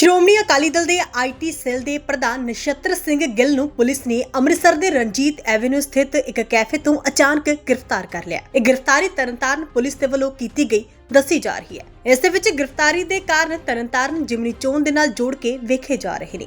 ਸ਼੍ਰੋਮਣੀ ਅਕਾਲੀ ਦਲ ਦੇ IT cell ਦੇ ਪ੍ਰਧਾਨ ਨਛੱਤਰ ਸਿੰਘ ਗਿੱਲ ਨੂੰ ਪੁਲਿਸ ਨੇ ਅੰਮ੍ਰਿਤਸਰ ਦੇ ਰਣਜੀਤ ਐਵੇਨਿਊ ਸਥਿਤ ਇੱਕ ਕੈਫੇ ਤੋਂ ਅਚਾਨਕ ਗ੍ਰਿਫਤਾਰ ਕਰ ਲਿਆ। ਇਹ ਗ੍ਰਿਫਤਾਰੀ ਤਰਨਤਾਰਨ ਪੁਲਿਸ ਦੇ ਵੱਲੋਂ ਕੀਤੀ ਗਈ ਦੱਸੀ ਜਾ ਰਹੀ ਹੈ। ਇਸ ਦੇ ਵਿੱਚ ਗ੍ਰਿਫਤਾਰੀ ਦੇ ਕਾਰਨ ਤਰਨਤਾਰਨ ਜਿਮਨੀ ਚੋਣ ਦੇ ਨਾਲ ਜੋੜ ਕੇ ਵੇਖੇ ਜਾ ਰਹੇ ਨੇ।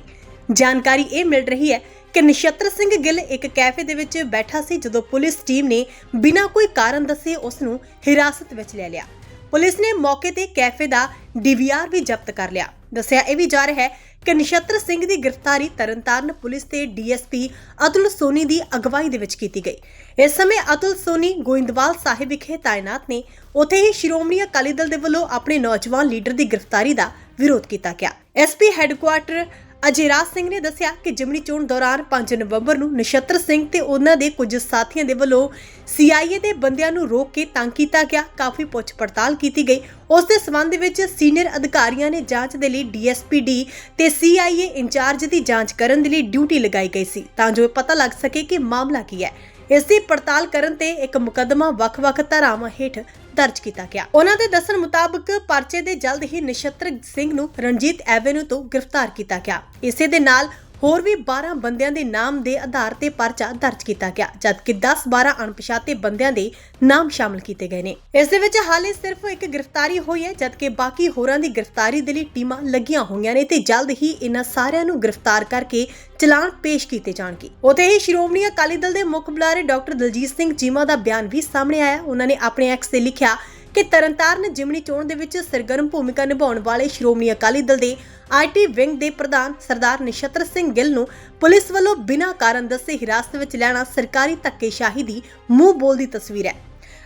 ਜਾਣਕਾਰੀ ਇਹ ਮਿਲ ਰਹੀ ਹੈ ਕਿ ਨਛੱਤਰ ਸਿੰਘ ਗਿੱਲ ਇੱਕ ਕੈਫੇ ਦੇ ਵਿੱਚ ਬੈਠਾ ਸੀ ਜਦੋਂ ਪੁਲਿਸ ਟੀਮ ਨੇ ਬਿਨਾਂ ਕੋਈ ਕਾਰਨ ਦੱਸੇ ਉਸ ਨੂੰ ਹਿਰਾਸਤ ਵਿੱਚ ਲੈ ਲਿਆ। ਪੁਲਿਸ ਨੇ ਮੌਕੇ ਤੇ ਕੈਫੇ ਦਾ ਡੀਵੀਆਰ ਵੀ ਜ਼ਬਤ ਕਰ ਲਿਆ। ਦੱਸਿਆ, ਇਹ ਵੀ ਜਾ ਰਿਹਾ ਹੈ ਕਿ ਨਛੱਤਰ ਸਿੰਘ ਦੀ ਗ੍ਰਿਫਤਾਰੀ ਤਰਨਤਾਰਨ ਪੁਲਿਸ ਤੇ ਡੀਐਸਪੀ ਅਤੁਲ ਸੋਨੀ ਦੀ ਅਗਵਾਈ ਦੇ ਵਿੱਚ ਕੀਤੀ ਗਈ। ਇਸ ਸਮੇਂ ਅਤੁਲ ਸੋਨੀ ਗੋਇੰਦਵਾਲ ਸਾਹਿਬ ਵਿਖੇ ਤਾਇਨਾਤ ਨੇ। ਉੱਥੇ ਹੀ ਸ਼੍ਰੋਮਣੀ ਅਕਾਲੀ ਦਲ ਦੇ ਵੱਲੋਂ ਆਪਣੇ ਨੌਜਵਾਨ ਲੀਡਰ ਦੀ ਗ੍ਰਿਫਤਾਰੀ ਦਾ ਵਿਰੋਧ ਕੀਤਾ ਗਿਆ। ਐਸਪੀ ਹੈੱਡਕੁਆਰਟਰ ਅਜੇਰਾਜ ਸਿੰਘ ਨੇ ਦੱਸਿਆ ਕਿ ਜਿਮਣੀ ਚੋਣ ਦੌਰਾਨ 5 ਨਵੰਬਰ ਨੂੰ ਨਛੱਤਰ ਸਿੰਘ ਤੇ ਉਹਨਾਂ ਦੇ ਕੁਝ ਸਾਥੀਆਂ ਦੇ ਵੱਲੋਂ ਸੀਆਈਏ ਦੇ ਬੰਦਿਆਂ ਨੂੰ ਰੋਕ ਕੇ ਤੰਗ ਕੀਤਾ ਗਿਆ। ਕਾਫੀ ਪੁੱਛ ਪੜਤਾਲ ਕੀਤੀ ਗਈ। ਉਸ ਦੇ ਸਬੰਧ ਵਿੱਚ ਸੀਨੀਅਰ ਅਧਿਕਾਰੀਆਂ ਨੇ ਜਾਂਚ ਦੇ ਲਈ ਡੀਐਸਪੀਡੀ ਤੇ ਸੀਆਈਏ ਇੰਚਾਰਜ ਦੀ ਜਾਂਚ ਕਰਨ ਦੇ ਲਈ ਡਿਊਟੀ ਲਗਾਈ ਗਈ ਸੀ। ਤਾਂ ਜੋ ਪਤਾ ਲੱਗ ਸਕੇ ਕਿ ਮਾਮਲਾ ਕੀ ਹੈ। ਇਸ ਦੀ ਪੜਤਾਲ ਕਰਨ ਤੇ ਇੱਕ ਮੁਕੱਦਮਾ ਵੱਖ-ਵੱਖ ਧਾਰਾਵਾਂ ਹੇਠ ਦਰਜ ਕੀਤਾ ਗਿਆ। ਉਹਨਾਂ ਦੇ ਦੱਸਣ ਮੁਤਾਬਕ ਪਰਚੇ ਦੇ ਜਲਦ ਹੀ ਨਛੱਤਰ ਸਿੰਘ ਨੂੰ ਰਣਜੀਤ ਐਵੇਨਿਊ ਤੋਂ ਗ੍ਰਿਫਤਾਰ ਕੀਤਾ ਗਿਆ। ਇਸੇ ਦੇ ਨਾਲ ਹੋਰ ਵੀ 12 ਬੰਦਿਆਂ ਦੇ ਨਾਮ ਦੇ ਆਧਾਰ ਤੇ ਪਰਚਾ ਦਰਜ ਕੀਤਾ ਗਿਆ, ਜਦਕਿ 10-12 ਅਣਪਛਾਤੇ ਬੰਦਿਆਂ ਦੇ ਨਾਮ ਸ਼ਾਮਲ ਕੀਤੇ ਗਏ ਨੇ। ਇਸ ਦੇ ਵਿੱਚ ਹਾਲੇ ਸਿਰਫ ਇੱਕ ਗ੍ਰਿਫਤਾਰੀ ਹੋਈ ਹੈ, ਜਦਕਿ ਬਾਕੀ ਹੋਰਾਂ ਦੀ ਗ੍ਰਿਫਤਾਰੀ ਦੇ ਲਈ ਟੀਮਾਂ ਲੱਗੀਆਂ ਹੋਈਆਂ ਨੇ ਤੇ ਜਲਦ ਹੀ ਇਹਨਾਂ ਸਾਰਿਆਂ ਨੂੰ ਗ੍ਰਿਫਤਾਰ ਕਰਕੇ ਚਲਾਨ ਪੇਸ਼ ਕੀਤੇ ਜਾਣਗੇ। ਉਥੇ ਹੀ ਸ਼੍ਰੋਮਣੀ ਅਕਾਲੀ ਦਲ ਦੇ ਮੁੱਖ ਬੁਲਾਰੇ ਡਾਕਟਰ ਦਲਜੀਤ ਸਿੰਘ ਚੀਮਾ ਦਾ ਬਿਆਨ ਵੀ ਸਾਹਮਣੇ ਆਇਆ। ਉਹਨਾਂ ਨੇ ਆਪਣੇ ਐਕਸ ਤੇ ਲਿਖਿਆ ਕਿ ਤਰਨਤਾਰਨ ਜਿਮਣੀ ਚੋਣ ਦੇ ਵਿੱਚ ਸਰਗਰਮ ਭੂਮਿਕਾ ਨਿਭਾਉਣ ਵਾਲੇ ਸ਼੍ਰੋਮਣੀ ਅਕਾਲੀ ਦਲ ਦੇ ਆਈਟੀ ਵਿੰਗ ਦੇ ਪ੍ਰਧਾਨ ਸਰਦਾਰ ਨਿਸ਼ਤਰ ਸਿੰਘ ਗਿੱਲ ਨੂੰ ਪੁਲਿਸ ਵੱਲੋਂ ਬਿਨਾਂ ਕਾਰਨ ਦੱਸੇ ਹਿਰਾਸਤ ਵਿੱਚ ਲੈਣਾ ਸਰਕਾਰੀ ਧੱਕੇਸ਼ਾਹੀ ਦੀ ਮੂੰਹ ਬੋਲਦੀ ਤਸਵੀਰ ਹੈ।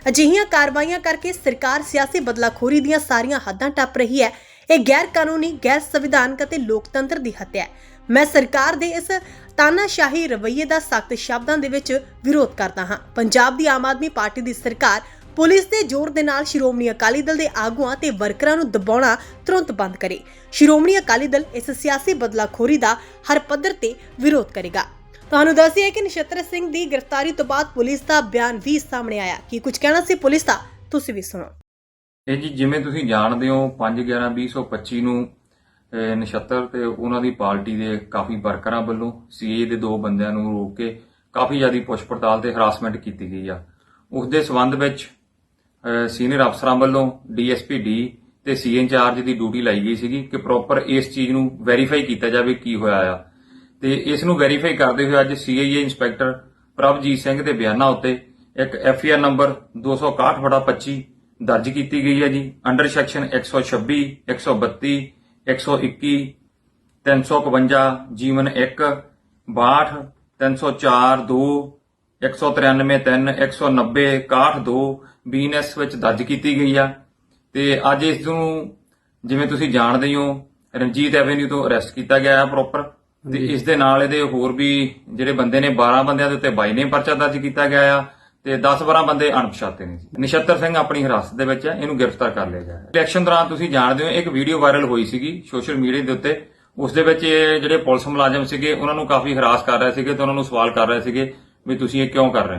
ਅਜਿਹੀਆਂ ਕਾਰਵਾਈਆਂ ਕਰਕੇ ਸਰਕਾਰ ਸਿਆਸੀ ਬਦਲਾਖੋਰੀ ਦੀਆਂ ਸਾਰੀਆਂ ਹੱਦਾਂ ਟੱਪ ਰਹੀ ਹੈ। ਇਹ ਗੈਰ ਕਾਨੂੰਨੀ ਗੈਰ ਸੰਵਿਧਾਨਕ ਅਤੇ ਲੋਕਤੰਤਰ ਦੀ ਹੱਤਿਆ ਹੈ। ਮੈਂ ਸਰਕਾਰ ਦੇ ਇਸ ਤਾਨਾਸ਼ਾਹੀ ਰਵੱਈਏ ਦਾ ਸਖਤ ਸ਼ਬਦਾਂ ਦੇ ਵਿੱਚ ਵਿਰੋਧ ਕਰਦਾ ਹਾਂ। ਪੰਜਾਬ ਦੀ ਆਮ ਆਦਮੀ ਪਾਰਟੀ ਦੀ ਸਰਕਾਰ ਪੁਲਿਸ ਦੇ ਜ਼ੋਰ ਦੇ ਨਾਲ ਸ਼੍ਰੋਮਣੀ ਅਕਾਲੀ ਦਲ ਦੇ ਆਗੂਆਂ ਤੇ ਵਰਕਰਾਂ ਨੂੰ ਦਬਾਉਣਾ ਤੁਰੰਤ ਬੰਦ ਕਰੇ। ਸ਼੍ਰੋਮਣੀ ਅਕਾਲੀ ਦਲ ਇਸ ਸਿਆਸੀ ਬਦਲਾਖੋਰੀ ਦਾ ਹਰ ਪੱਧਰ ਤੇ ਵਿਰੋਧ ਕਰੇਗਾ। ਤੁਹਾਨੂੰ ਦੱਸਿਆ ਕਿ ਨਛੱਤਰ ਸਿੰਘ ਦੀ ਗ੍ਰਿਫਤਾਰੀ ਤੋਂ ਬਾਅਦ ਪੁਲਿਸ ਦਾ ਬਿਆਨ ਵੀ ਸਾਹਮਣੇ ਆਇਆ। ਕੀ ਕੁਝ ਕਹਿਣਾ ਸੀ ਪੁਲਿਸ ਦਾ? ਤੁਸੀਂ ਵੀ ਸੁਣੋ। ਇਹ ਜੀ ਜਿਵੇਂ ਤੁਸੀਂ ਜਾਣਦੇ ਹੋ 5/11/2025 ਨੂੰ ਨਛੱਤਰ ਤੇ ਉਹਨਾਂ ਦੀ ਪਾਰਟੀ ਦੇ ਕਾਫੀ ਵਰਕਰਾਂ ਵੱਲੋਂ ਸੀਏ ਦੇ ਦੋ ਬੰਦਿਆਂ ਨੂੰ ਰੋਕ ਕੇ ਕਾਫੀ ਜ਼ਿਆਦਾ ਪੁੱਛ ਪੜਤਾਲ ਤੇ ਹਰਾਸਮੈਂਟ ਕੀਤੀ ਗਈ ਆ। ਉਸ ਦੇ ਸਬੰਧ ਵਿੱਚ ਸੀਨੀਅਰ ਅਫਸਰਾਂ ਵੱਲੋਂ ਡੀਐਸਪੀ ਡੀ ਤੇ ਸੀ ਇੰਚਾਰਜ ਦੀ ਡਿਊਟੀ ਲਾਈ ਗਈ ਸੀਗੀ ਕਿ ਪ੍ਰੋਪਰ ਇਸ ਚੀਜ਼ ਨੂੰ ਵੈਰੀਫਾਈ ਕੀਤਾ ਜਾਵੇ ਕੀ ਹੋਇਆ ਆ। ਤੇ ਇਸ ਨੂੰ ਵੈਰੀਫਾਈ ਕਰਦੇ ਹੋਏ ਅੱਜ ਸੀਆਈਏ ਇੰਸਪੈਕਟਰ ਪ੍ਰਭਜੀਤ ਸਿੰਘ ਦੇ ਬਿਆਨਾਂ ਉੱਤੇ ਇੱਕ ਐਫਆਈਆਰ ਨੰਬਰ 261/25 ਦਰਜ ਕੀਤੀ ਗਈ ਹੈ ਜੀ। ਅੰਡਰ ਸੈਕਸ਼ਨ 126 132 121 351 ਜੀਵਨ 1 62 304 2 193 3 190 61 2 ਬੀਐਨਐਸ ਵਿੱਚ ਦਰਜ ਕੀਤੀ ਗਈ ਆ। ਤੇ ਅੱਜ ਇਸ ਨੂੰ ਜਿਵੇਂ ਤੁਸੀਂ ਜਾਣਦੇ ਹੀ ਹੋ ਰਣਜੀਤ ਐਵੇਨਿਊ ਤੋਂ ਅਰੈਸਟ ਕੀਤਾ ਗਿਆ ਹੈ ਪ੍ਰੋਪਰ। ਤੇ ਇਸ ਦੇ ਨਾਲ ਇਹਦੇ ਹੋਰ ਵੀ ਜਿਹੜੇ ਬੰਦੇ ਨੇ 12 ਬੰਦਿਆਂ ਦੇ ਉੱਤੇ 22 ਨੇ ਪਰਚਾ ਦਰਜ ਕੀਤਾ ਗਿਆ ਆ ਤੇ 10-12 ਬੰਦੇ ਅਣਪਛਾਤੇ ਨੇ ਜੀ। ਨਿਸ਼ਤਰ ਸਿੰਘ ਆਪਣੀ ਹਿਰਾਸਤ ਦੇ ਵਿੱਚ ਹੈ ਇਹਨੂੰ ਗ੍ਰਿਫਤਾਰ ਕਰ ਲਿਆ ਗਿਆ ਹੈ ਇਲੈਕਸ਼ਨ ਦੌਰਾਨ ਤੁਸੀਂ ਜਾਣਦੇ ਹੋ ਇੱਕ ਵੀਡੀਓ ਵਾਇਰਲ ਹੋਈ ਸੀਗੀ ਸੋਸ਼ਲ ਮੀਡੀਆ ਦੇ ਉੱਤੇ। ਉਸ ਦੇ ਵਿੱਚ ਇਹ ਜਿਹੜੇ ਪੁਲਿਸ ਮੁਲਾਜ਼ਮ ਸੀਗੇ ਉਹਨਾਂ ਨੂੰ ਕਾਫੀ ਹਰਾਸ ਕਰ ਰਹੇ ਸੀਗੇ ਤੇ ਉਹਨਾਂ ਨੂੰ ਸਵਾਲ ਕਰ ਰਹੇ ਸੀਗੇ ਵੀ ਤੁਸੀਂ ਇਹ ਕਿਉਂ ਕਰ ਰਹੇ ਹੋ?